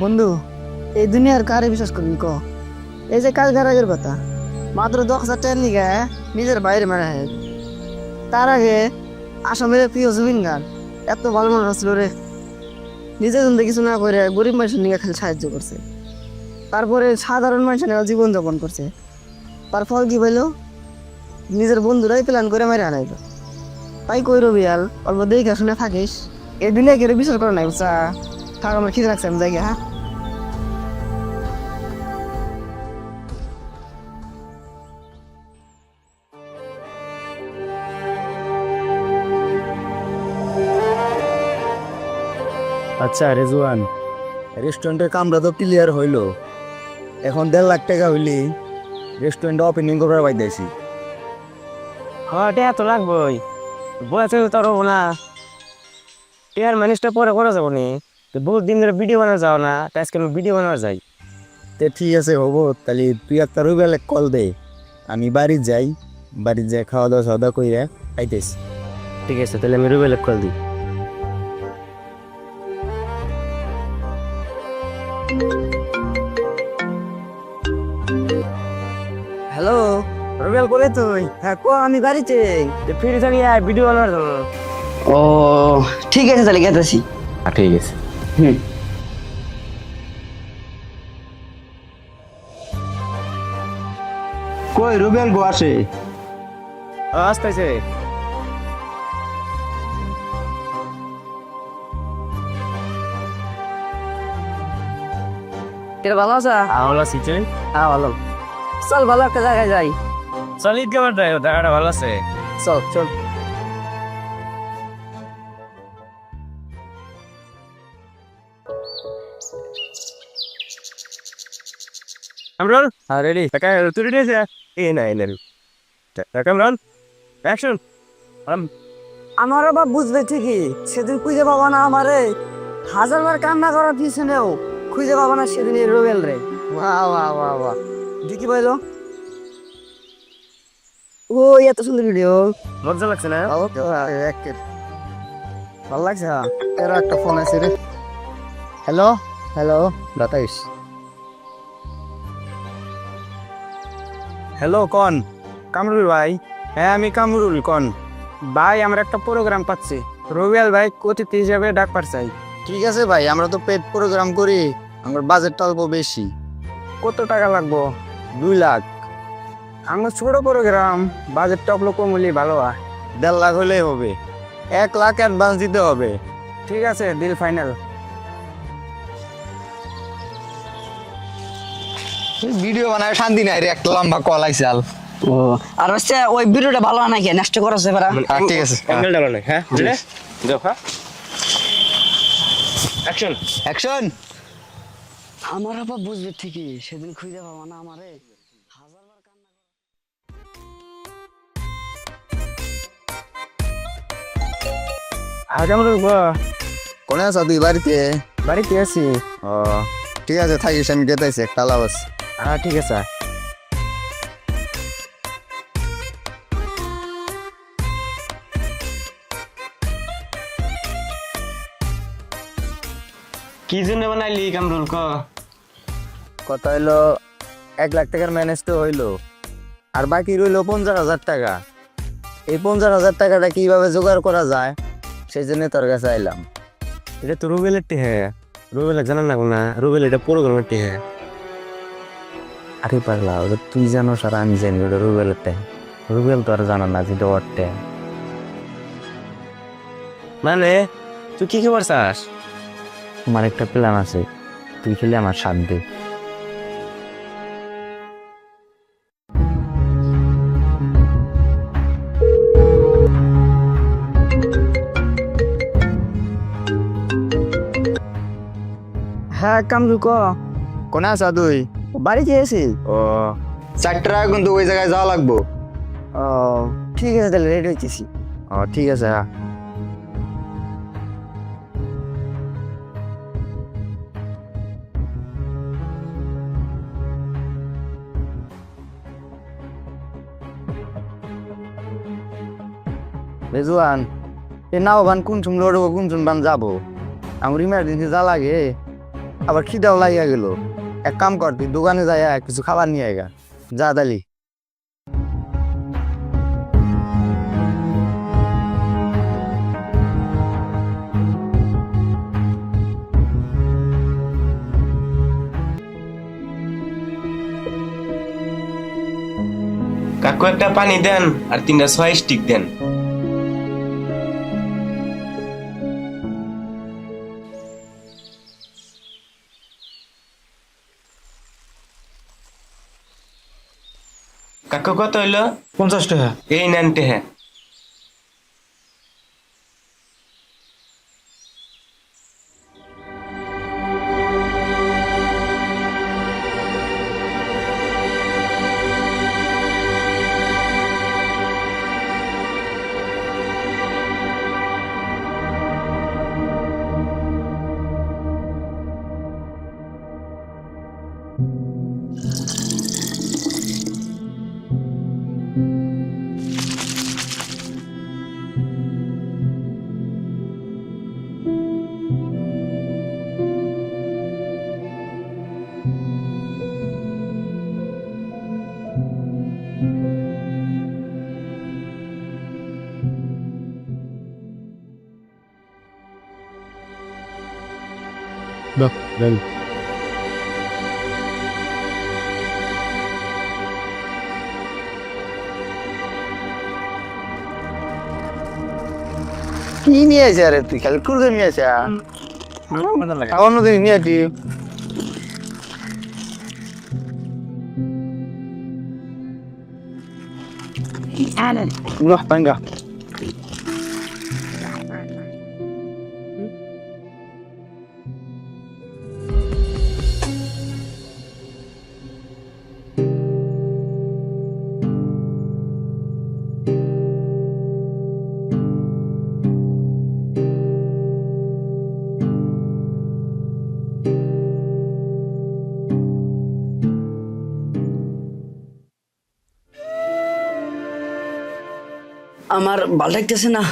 বন্ধু, এই দুনিয়ার কারে বিশ্বাস করবি ক? এই যে কাজ গারাজের কথা, মাত্র দশ হাজার টাকার নিগে নিজের বাইরে মারা হয় তার আগে আসামের প্রিয় জুবিন গান এত ভালো মানুষ ছিল রে। নিজে জন্য কিছু না করে গরিব মানুষের নিয়ে খালি সাহায্য করছে। তারপরে সাধারণ মানুষের নিয়ে জীবন যাপন করছে। তার ফল কি পেল নিজের বন্ধুরাই প্ল্যান করে মেরে আনাইল। তাই কই রবিয়াল, অল্প দেখে শুনে থাকিস? এই দুনিয়া বিশ্বাস করে নাই, বুঝছা? থাক আমার খিদে রাখছে আমি যাই হ্যাঁ? আচ্ছা রেজওয়ান রেস্টুরেন্টের কামরা তো ক্লিয়ার হইল। এখন দেড় লাখ টাকা হইলি রেস্টুরেন্ট ওপেনিং করার পাইতেছি হ্যাঁ টেয়া তো লাগবই। বয়সে তো না। টেয়ার মানুষটা পরে করা যাব নি। তো বহুত দিন ধরে ভিডিও বানা যাও না তাই আজকে ভিডিও বানানো যাই। তে ঠিক আছে হব। তাহলে তুই একটা রবিবেলে কল দে। আমি বাড়ি যাই বাড়ি যাই খাওয়া দাওয়া সাওয়া দাওয়া কইরা পাইতেছি ঠিক আছে তাহলে আমি রুবেলে কল দিই। হ্যালো রবিয়াল করে তুই? হ্যাঁ কো আমি বাড়িতে। ফিরে জানি ভিডিও বানানোর জন্য। ও ঠিক আছে তাহলে গেতেছি। ঠিক আছে। হুম। কই রুবেল গো আসে। আসতেছে। তোর ভালো আছে? ভালো আছি তুই? হ্যাঁ ভালো। চল ভালো একটা জায়গায় যাই। চল ঈদ কেমন যায় জায়গাটা ভালো আছে। চল চল। কামরন হ্যাঁ রেডি টাকা তুই রেডি আছে এই না এই না অ্যাকশন আমার বাবা বুঝবে ঠিকই? সেদিন খুঁজে পাবো না আমারে। হাজারবার কান্না করার পিছনেও খুঁজে পাবো না সেদিন এই রোবেল রে। বাহ বাহ বাহ বাহ দেখি পাইলো ও এত সুন্দর ভিডিও মজা লাগছে না? ভালো লাগছে হ্যাঁ? এর একটা ফোন আছে রে। হ্যালো হ্যালো বাতাইস হ্যালো কন কামরুল ভাই। হ্যাঁ আমি কামরুল কন ভাই আমরা একটা প্রোগ্রাম পাচ্ছি। রবিয়াল ভাই অতিথি হিসাবে ডাক চাই ঠিক আছে ভাই আমরা তো পেট প্রোগ্রাম করি। আমার বাজেটটা অল্প বেশি। কত টাকা লাগবো? দুই লাখ। আমার ছোট প্রোগ্রাম বাজেটটা অল্প কম হলে ভালো হয়। দেড় লাখ হলেই হবে। এক লাখ অ্যাডভান্স দিতে হবে। ঠিক আছে ডিল ফাইনাল ভিডিও বানায় শান্তি নাই রে একটা লম্বা কল আইসাল ও আর হচ্ছে ওই ভিডিওটা ভালো না কি নষ্ট করেছে পারা ঠিক আছে। অ্যাঙ্গেলটা ভালো হ্যাঁ? যাও হ্যাঁ? অ্যাকশন অ্যাকশন আমার বাবা বুঝবে ঠিকই সেদিন খুঁজে পাবো না আমারে। কোনে আছো তুই বাড়িতে? বাড়িতে আছি। ও ঠিক আছে থাকিস আমি গেতাইছি একটা লাভাস হ্যাঁ ঠিক আছে। কি জন্য বানাইলি কামরুল ক? কথা হইল এক লাখ টাকার ম্যানেজ তো হইল। আর বাকি রইল পঞ্চাশ হাজার টাকা। এই পঞ্চাশ হাজার টাকাটা কীভাবে জোগাড় করা যায় সেই জন্য তোর কাছে আইলাম। এটা তো রুবেলের টি হ্যাঁ রুবেল জানান না না? রুবেল এটা প্রোগ্রামের টি হ্যাঁ আরে পাগলা ওটা তুই জানোস আর আমি জানি ওটা রুবেলের টাইম রুবেল তো আর জানা না যেটা ওর টাইম মানে তুই কি খবর চাস? আমার একটা প্ল্যান আছে তুই খেলে আমার সাথ দে। হ্যাঁ কামরুল ক কোনে আছা তুই? বাড়ি গিয়েছি ও চারটা টাকা কিন্তু ওই জায়গায় যাওয়া লাগবো। ও ঠিক আছে তাহলে রেডি হইতেছি। ও ঠিক আছে হ্যাঁ। রেজুয়ান এ নাও বান কোন চুম লড়বো কোন চুম বান যাব। আমার ইমার্জেন্সি যা লাগে আবার খিদাও লাগিয়া গেল। এক কাম কর, তুই দোকানে যাই কিছু খাবার নিয়ে আয়গা যা দালি কাকু একটা পানি দেন, আর তিনটা ছয় স্টিক দেন। কাকু কত হইল? পঞ্চাশ টাকা। এই নেন টেহা। কি নিয়ে আসে আরে তুই খালি কুরকুরে নিয়ে আসে অন্যদিন নিয়ে আসি روح طنقة আমার ভালো লাগতেছে না।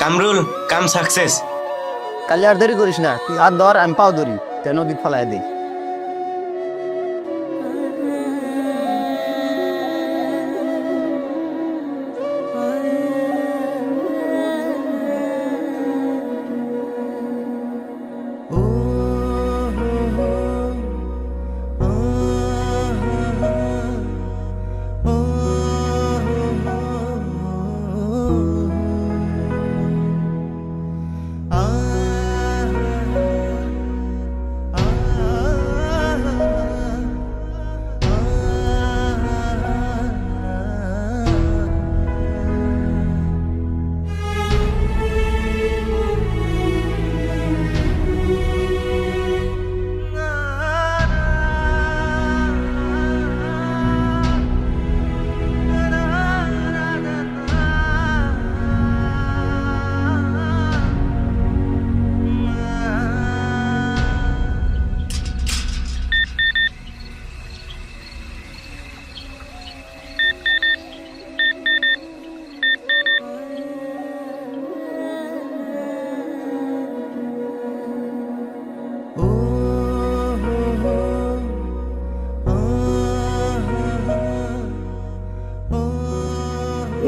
কামরুল কাম সাকসেস কালি আর দেরি করিস না, তুই হাত ধর, আমি পাও ধরি তাই নদী ফেলাই দিই।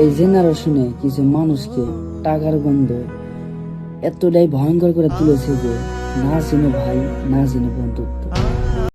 এই জেনারেশনে কিছু মানুষকে টাকার গন্ধ এতটাই ভয়ঙ্কর করে তুলেছে যে না চিনে ভাই, না চিনে বন্ধুত্ব।